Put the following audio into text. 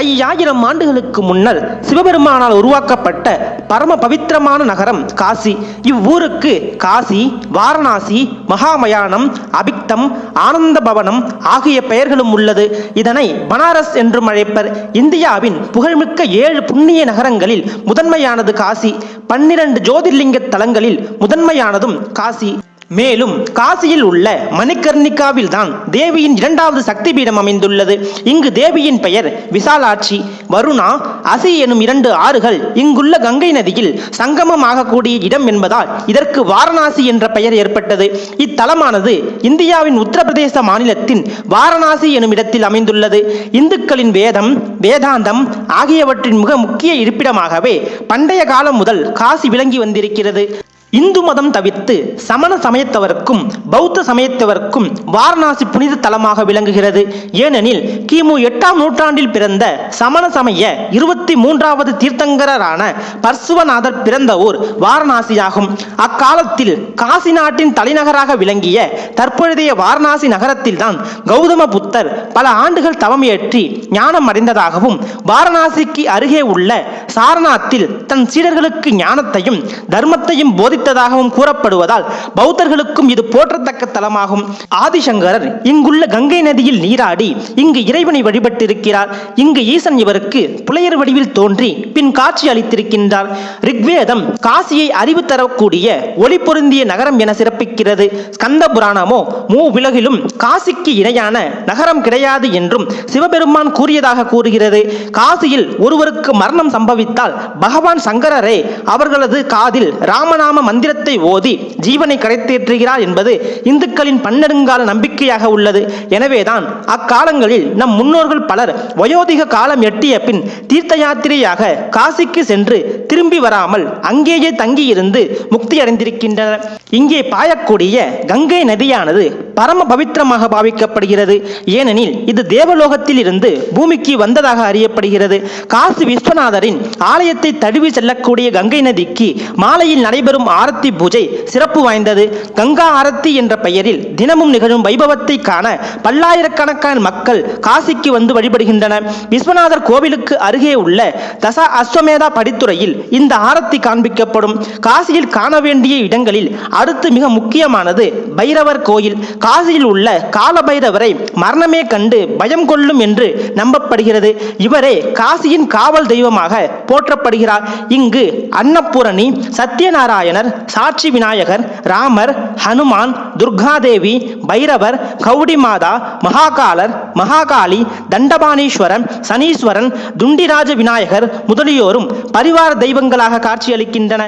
ஐயாயிரம் ஆண்டுகளுக்கு முன்னர் சிவபெருமானால் உருவாக்கப்பட்ட பரம பவித்திரமான நகரம் காசி. இவ்வூருக்கு காசி வாரணாசி மகாமயானம் அபிக்தம் ஆனந்த பவனம் ஆகிய பெயர்களும் உள்ளது. இதனை பனாரஸ் என்றும் அழைப்பர். இந்தியாவின் புகழ்மிக்க ஏழு புண்ணிய நகரங்களில் முதன்மையானது காசி. பன்னிரண்டு ஜோதிர்லிங்க தலங்களில் முதன்மையானதும் காசி. மேலும் காசியில் உள்ள மணிகர்ணிகாவில் தான் தேவியின் இரண்டாவது சக்தி பீடம் அமைந்துள்ளது. இங்கு தேவியின் பெயர் விசாலாட்சி வருணா அசி எனும் இரண்டு ஆறுகள் இங்குள்ள கங்கை நதியில் சங்கமமாகக்கூடிய இடம் என்பதால் இதற்கு வாரணாசி என்ற பெயர் ஏற்பட்டது. இத்தலமானது இந்தியாவின் உத்தரப்பிரதேச மாநிலத்தின் வாரணாசி எனும் இடத்தில் அமைந்துள்ளது. இந்துக்களின் வேதம் வேதாந்தம் ஆகியவற்றின் மிக முக்கிய இருப்பிடமாகவே பண்டைய காலம் முதல் காசி விளங்கி வந்திருக்கிறது. இந்து மதம் தவிர்த்து சமண சமயத்தவருக்கும் பௌத்த சமயத்தவருக்கும் வாரணாசி புனித தலமாக விளங்குகிறது. ஏனெனில் கிமு எட்டாம் நூற்றாண்டில் பிறந்த சமண சமய இருபத்தி மூன்றாவது தீர்த்தங்கரான பர்சுவநாதர் பிறந்த ஊர் வாரணாசியாகும். அக்காலத்தில் காசி நாட்டின் தலைநகராக விளங்கிய தற்பொழுதைய வாரணாசி நகரத்தில்தான் கௌதம புத்தர் பல ஆண்டுகள் தவம் ஏற்றி ஞானம் அடைந்ததாகவும் வாரணாசிக்கு அருகே உள்ள சாரநாத்தில் தன் சீடர்களுக்கு ஞானத்தையும் தர்மத்தையும் போதித்ததாகவும் கூறப்படுவதால் பௌத்தர்களுக்கும் இது போற்றத்தக்க தலமாகும். ஆதிசங்கரர் இங்குள்ள கங்கை நதியில் நீராடி இங்கு இறைவனை வழிபட்டிருக்கிறார். இங்கு ஈசன் இவருக்கு புலையர் வடிவில் தோன்றி பின் காட்சி அளித்திருக்கின்றார். ரிக்வேதம் காசியை அறிவு தரக்கூடிய ஒளி பொருந்திய நகரம் என சிறப்பிக்கிறது. ஸ்கந்த புராணமோ மூ உலகிலும் காசிக்கு இணையான நகரம் கிடையாது என்றும் சிவபெருமான் கூறியதாக கூறுகிறது. காசியில் ஒருவருக்கு மரணம் சம்பவி சம்பவித்தால் பகவான் சங்கரரே அவர்களது காதில் ராமநாம மந்திரத்தை ஓதி ஜீவனை கரைத்தேற்றுகிறார் என்பது இந்துக்களின் பன்னெடுங்கால நம்பிக்கையாக உள்ளது. எனவேதான் அக்காலங்களில் நம் முன்னோர்கள் பலர் வயோதிக காலம் எட்டிய பின் தீர்த்த யாத்திரையாக காசிக்கு சென்று திரும்பி வராமல் அங்கேயே தங்கியிருந்து முக்தி அடைந்திருக்கின்றனர் இங்கே பாயக்கூடிய கங்கை நதியானது பரம பவித்திரமாக பாவிக்கப்படுகிறது. ஏனெனில் இது தேவலோகத்தில் இருந்து பூமிக்கு வந்ததாக அறியப்படுகிறது. காசி விஸ்வநாதரின் ஆலயத்தை தழுவி செல்லக்கூடிய கங்கை நதிக்கு மாலையில் நடைபெறும் ஆரத்தி பூஜை சிறப்பு வாய்ந்தது. கங்கா ஆரத்தி என்ற பெயரில் தினமும் நிகழும் வைபவத்தை காண பல்லாயிரக்கணக்கான மக்கள் காசிக்கு வந்து வழிபடுகின்றனர். விஸ்வநாதர் கோவிலுக்கு அருகே உள்ள தசா அஸ்வமேதா படித்துறையில் இந்த ஆரத்தி காண்பிக்கப்படும். காசியில் காண வேண்டிய இடங்களில் அடுத்து மிக முக்கியமானது பைரவர் கோயில். காசியில் உள்ள காலபைரவரை மரணமே கண்டு பயம் கொள்ளும் என்று நம்பப்படுகிறது. இவரே காசியின் காவல் தெய்வமாக போற்றப்படுகிறார். இங்கு அன்னபூரணி சத்யநாராயணர் சாட்சி விநாயகர் ராமர் ஹனுமான் துர்காதேவி பைரவர் கௌடி மாதா மகாகாலர் மகாகாளி தண்டபாணீஸ்வரன் சனீஸ்வரன் துண்டிராஜ விநாயகர் முதலியோரும் பரிவார தெய்வங்களாக காட்சியளிக்கின்றன.